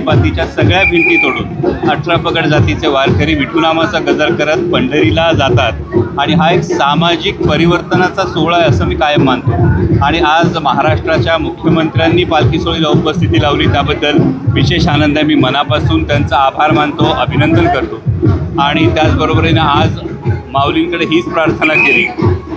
पातीच्या सगळ्या भिंती तोडून अठरा पगड जातीचे वारकरी विठुनामाचा गजर करत पंढरीला जातात. आणि हा एक सामाजिक परिवर्तनाचा सोहळा आहे असं मी कायम मानतो. आणि आज महाराष्ट्राच्या मुख्यमंत्र्यांनी पालखी सोहळीला उपस्थिती लावली त्याबद्दल विशेष आनंद आहे. मी मनापासून त्यांचा आभार मानतो अभिनंदन करतो. आणि त्याचबरोबरीने आज माऊलींकडे हीच प्रार्थना केली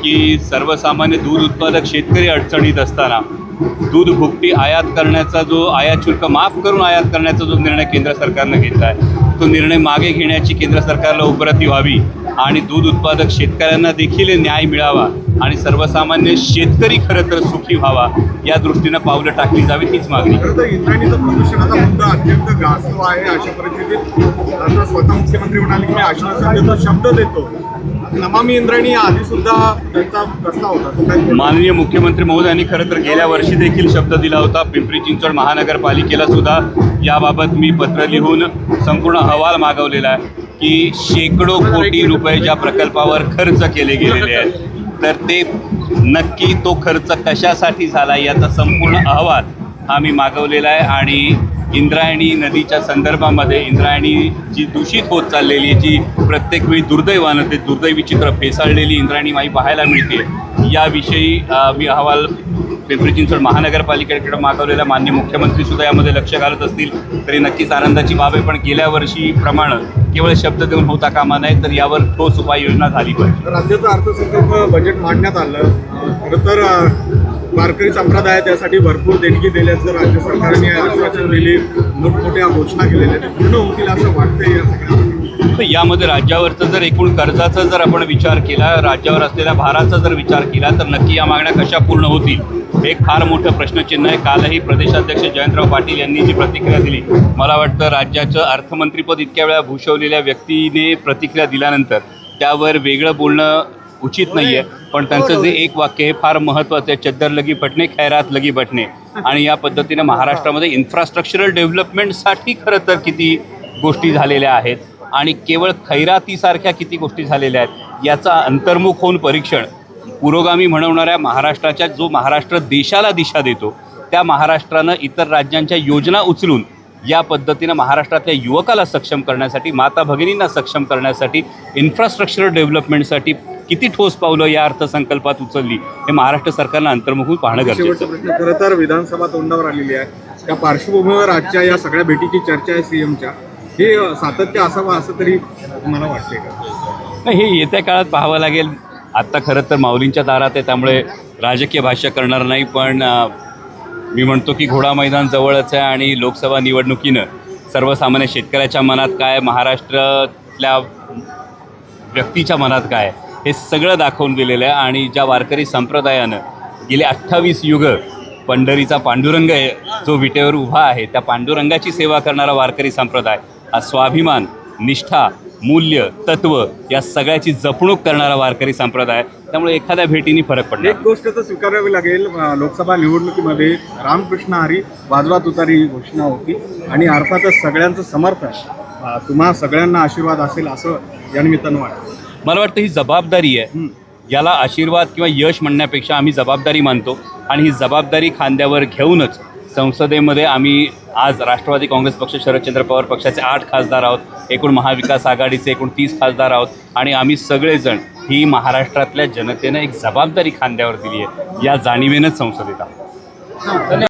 की सर्वसामान्य दूध उत्पादक शेतकरी अडचणीत असताना दूध भुकटी आयात करण्याचा जो आयात शुल्क माफ करून आयात करण्याचा जो निर्णय केंद्र सरकारनं घेतला आहे तो निर्णय मागे घेण्याची केंद्र सरकारला उपरती व्हावी आणि दूध उत्पादक शेतकऱ्यांना देखील न्याय मिळावा आणि सर्वसामान्य शेतकरी खरं तर सुखी व्हावा या दृष्टीनं पावलं टाकली जावी तीच मागणी. प्रदूषणाचा मुद्दा अत्यंत गाजतो आहे अशा परिस्थितीत स्वतः मुख्यमंत्री म्हणाले की मी आश्वासन देतो शब्द देतो. नमामी इंद्रायणी आधी सुद्धा त्यांचा प्रस्ताव होता. माननीय मुख्यमंत्री महोदयांनी खरं तर गेल्या वर्षी देखील शब्द दिला होता. पिंपरी चिंचवड महानगरपालिकेला सुद्धा याबाबत मी पत्र लिहून संपूर्ण अहवाल मागवलेला आहे की शेकडो कोटी रुपये ज्या प्रकल्पावर खर्च केले गेलेले आहेत तर ते नक्की तो खर्च कशासाठी झाला याचा संपूर्ण अहवाल आम्ही मागवलेला आहे आणि इंद्रायणी नदीच्या संदर्भामध्ये इंद्रायणी जी दूषित होत चाललेली आहे, जी प्रत्येक वेळी दुर्दैवानं ते दुर्दैवी चित्र फेसाळलेली इंद्रायणी माई पाहायला मिळते. याविषयी मी अहवाल पिंपरी चिंचवड महानगरपालिकेकडे मागवलेला मान्य मुख्यमंत्री सुद्धा यामध्ये लक्ष घालत असतील तरी नक्कीच आनंदाची बाब आहे. पण गेल्या वर्षीप्रमाणे केवळ शब्द देऊन होता कामा नाही तर यावर ठोस उपाययोजना झाली पाहिजे. राज्याचा अर्थसंकल्प बजेट मांडण्यात आलं. खरं तर वारकरी संप्रदाय त्यासाठी भरपूर देणगी दिल्याचं राज्य सरकारने आश्वासन दिली मोठमोठ्या घोषणा केलेल्या आहेत. पूर्ण होतील असं वाटतंय या सगळ्या तर यामध्ये राज्यावरचं जर एकूण कर्जाचा जर आपण विचार केला राज्यावर असलेल्या भाराचा जर विचार केला तर नक्की या मागण्या कशा पूर्ण होतील? हे एक फार मोठं प्रश्नचिन्ह आहे. कालही प्रदेशाध्यक्ष जयंतराव पाटील यांनी जी प्रतिक्रिया दिली मला वाटतं राज्याचं अर्थमंत्रीपद इतक्या वेळा भूषवलेल्या व्यक्तीने प्रतिक्रिया दिल्यानंतर त्यावर वेगळं बोलणं उचित नाही आहे पण त्यांचं जे एक वाक्य हे फार महत्त्वाचं आहे चद्दर लगी पटणे खैरात लगी बटणे आणि या पद्धतीनं महाराष्ट्रामध्ये इन्फ्रास्ट्रक्चरल डेव्हलपमेंटसाठी खरं तर किती गोष्टी झालेल्या आहेत. आणि केवळ खैरातीसारख्या किती गोष्टी झालेल्या आहेत याचा अंतर्मुख होऊन परीक्षण. पुरोगामी म्हणवणाऱ्या महाराष्ट्राच्या जो महाराष्ट्र देशाला दिशा देतो त्या महाराष्ट्रानं इतर राज्यांच्या योजना उचलून या पद्धतीनं महाराष्ट्रातल्या युवकाला सक्षम करण्यासाठी माता भगिनींना सक्षम करण्यासाठी इन्फ्रास्ट्रक्चर डेव्हलपमेंटसाठी किती ठोस पावलं या अर्थसंकल्पात उचलली हे महाराष्ट्र सरकारनं अंतर्मुख होऊन पाहणं गरजेचं. प्रश्न खरं तर विधानसभा तोंडावर आलेली आहे. त्या पार्श्वभूमीवर आजच्या या सगळ्या भेटीची चर्चा आहे सीएमच्या. हे सातत्य असावं असं तरी मला वाटतंय का? नाही हे येत्या काळात पाहावं लागेल. आत्ता खरं तर माऊलींच्या दारात आहे त्यामुळे राजकीय भाष्य करणार नाही पण मी म्हणतो की घोडा मैदान जवळच आहे आणि लोकसभा निवडणुकीनं सर्वसामान्य शेतकऱ्याच्या मनात काय महाराष्ट्रातल्या व्यक्तीच्या मनात काय? हे सगळं दाखवून दिलेलं आहे आणि ज्या वारकरी संप्रदायानं गेले अठ्ठावीस युग पंढरीचा पांडुरंग आहे जो विटेवर उभा आहे त्या पांडुरंगाची सेवा करणारा वारकरी संप्रदाय हा स्वाभिमान निष्ठा मूल्य तत्व या सगळ्याची जपणूक करणारा वारकरी संप्रदाय. त्यामुळे एखाद्या भेटीने फरक पडला एक गोष्ट तर स्वीकारावी लागेल लोकसभा निवडणुकीमध्ये रामकृष्ण हरी वाजवा तुतारी ही घोषणा होती आणि अर्थातच सगळ्यांचं समर्थन तुम्हा सगळ्यांना आशीर्वाद असेल असं या निमित्तानं वाटतं. मला वाटतं ही जबाबदारी आहे. याला आशीर्वाद किंवा यश म्हणण्यापेक्षा आम्ही जबाबदारी मानतो आणि ही जबाबदारी खांद्यावर घेऊनच संसदेमध्ये आम्ही आज राष्ट्रवादी काँग्रेस पक्ष शरदचंद्र पवार पक्षाचे आठ खासदार आहोत एकूण महाविकास आघाडीचे एकूण तीस खासदार आहोत आणि आम्ही सगळेजण ही महाराष्ट्रातल्या जनतेनं एक जबाबदारी खांद्यावर दिली आहे या जाणीवेनंच संसदेत आहोत.